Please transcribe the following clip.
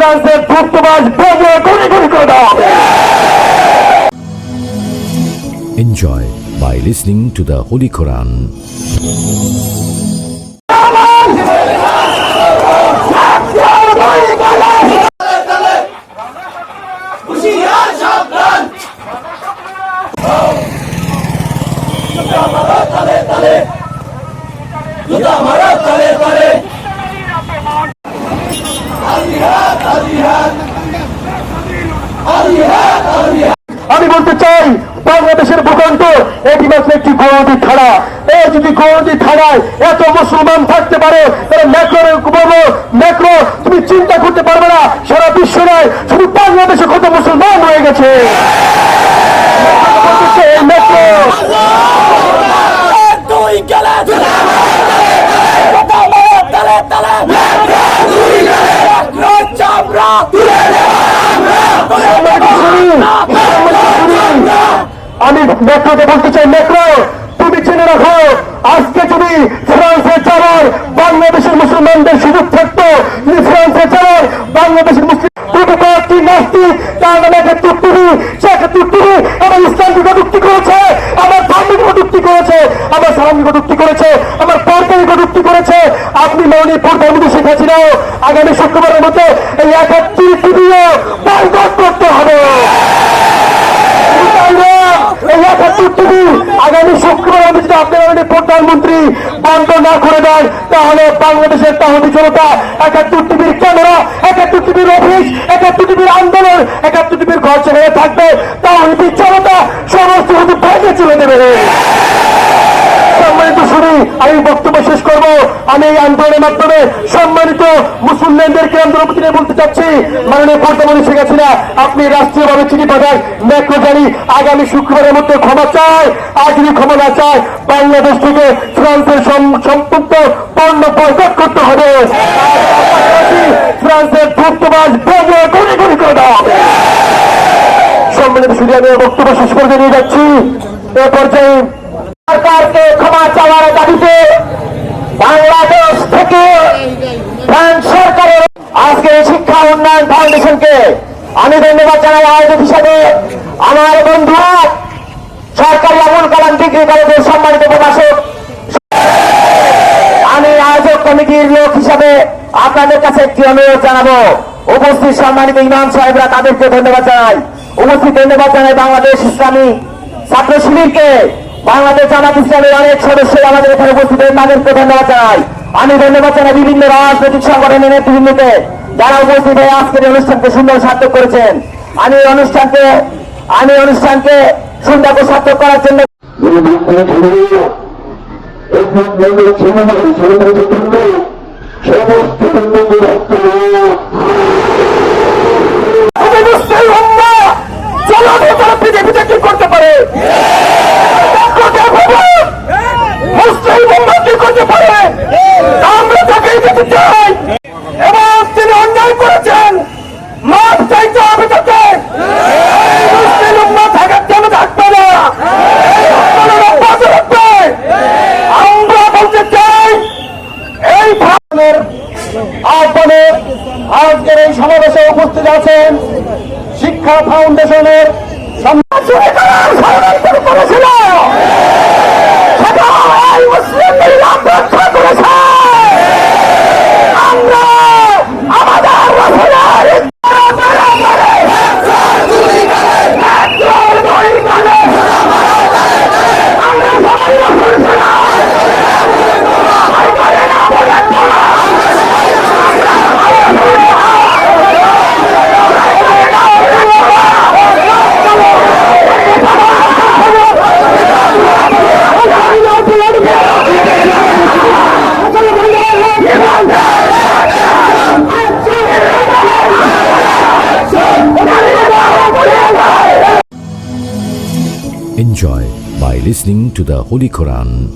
ফ্রান্সের ধূর্তবাজ বেজে গুলি গুলি করে দেওয়া হবে Enjoy by listening to the Holy Quran. আমি বলতে চাই, বাংলাদেশের ভূখণ্ড এটি মাত্র একটি গৌরী থানা এই যদি গৌরী থানায় এত মুসলমান থাকতে পারে, তাহলে ম্যাক্রো বলব, ম্যাক্রো, তুমি চিন্তা করতে পারবে না, সারা বিশ্ব নয়, শুধু বাংলাদেশে কত মুসলমান হয়ে গেছে। আমি মেট্রোকে বলতে চাই, মেট্রো, তুমি জেনে রাখো, আজকে তুমি ফ্রান্সে যাওয়ার বাংলাদেশের মুসলমানদের সুযোগ থাকতো ফ্রান্সে যাওয়ার বাংলাদেশের মুসলিম দুটো কয়েকটি নাস্তিক তার নামে একটা টুকটুকি সে একটা টুকটুকি আমার ইসলামকে কটুক্তি করেছে, আমার ধর্মকে কটুক্তি করেছে, আমার সালামকে কটুক্তি করেছে, আমার পর্দাকে কটুক্তি করেছে। আপনি মৌলিক প্রধানমন্ত্রী শেখ আগামী শুক্রবারের মতো এই একাত্তর টিভিও বয়কট করতে হবে। একাত্তর টিভি। আগামী শুক্রবার আমি যদি আপনার প্রধানমন্ত্রী বন্ধ না করে দেয়, তাহলে বাংলাদেশের তাহলে জনতা একাত্তর টিভির ক্যামেরা, একাত্তর টিভির অফিস, একাত্তর টিভির আন্দোলন, একাত্তর টিভির ঘর সেখানে থাকবে। তাহলে জনতা সমস্ত কিছু ভেঙে চলে দেবে? সম্মানিত আমি বক্তব্য শেষ করব। আমি এই আন্দোলনের মাধ্যমে সম্মানিত মুসলমানদেরকে আন্দোলন বলতে চাচ্ছি, মাননীয় প্রধানমন্ত্রী শেখ হাসিনা, আপনি রাষ্ট্রীয়ভাবে চিঠি পাঠান। ম্যাক্রো জানি আগামী শুক্রবারের মধ্যে ক্ষমা চায়। আর যদি ক্ষমা না চায়, বাংলাদেশ থেকে ফ্রান্সের সম- সম্পৃক্ত পণ্য বয়কট করতে হবে। ফ্রান্সের ধূর্তবাজ বেজে গুলি করে দেওয়া হবে সম্মানিত আমি বক্তব্য শেষ করে নিয়ে যাচ্ছি। এ পর্যায়ে সরকারকে ক্ষমা চাওয়ার দাবিতে বাংলাদেশ থেকে ফ্রান্স সরকারের আজকে শিক্ষা উন্নয়ন ফাউন্ডেশনকে আমি ধন্যবাদ জানাই আয়োজক হিসাবে। আমার বন্ধু, সরকারি আবুল কালাম ডিগ্রি কলেজের সম্মানিত প্রকাশক আমি আয়োজক কমিটির লোক হিসাবে আপনাদের কাছে একটি অনুরোধ জানাব। উপস্থিত সম্মানিত ইমাম সাহেবরা, তাদেরকে ধন্যবাদ জানাই। উপস্থিত ধন্যবাদ জানাই বাংলাদেশ ইসলামী ছাত্র শিবিরকে। বাংলাদেশ জামাত ইসলামের অনেক সদস্য আমাদের এখানে উপস্থিত হয়েছেন, তাদেরকে ধন্যবাদ জানাই আমি ধন্যবাদ জানাই বিভিন্ন রাজনৈতিক সংগঠনের নেতৃবৃন্দকে যারা উপস্থিত হয়ে আজকের অনুষ্ঠানকে সুন্দর সার্থক করেছেন। আমি অনুষ্ঠানকে আমি অনুষ্ঠানকে সুন্দর সার্থক করার জন্য করতে পারে দেখো, দেখো, মুসলিম উম্মাহ কি করতে পারে আমরা তাকে যেতে চাই এবং তিনি অন্যায় করেছেন মাফ চাইতে হবে তাকে এই মুসলিম উম্মাহ থাকার জন্য থাকবে না এই আন্দোলন অব্যাহত রাখবে আমরা বলতে চাই এই ভারতের আহ্বানে আজকের এই সমাবেশে উপস্থিত আছেন শিক্ষা ফাউন্ডেশনের সম্মান করেছিল সেটা এই মুসলিম লীগ রক্ষা করেছে আমরা আমাদের রসুলের আমরা সবাই রসুল Enjoy by listening to the Holy Quran.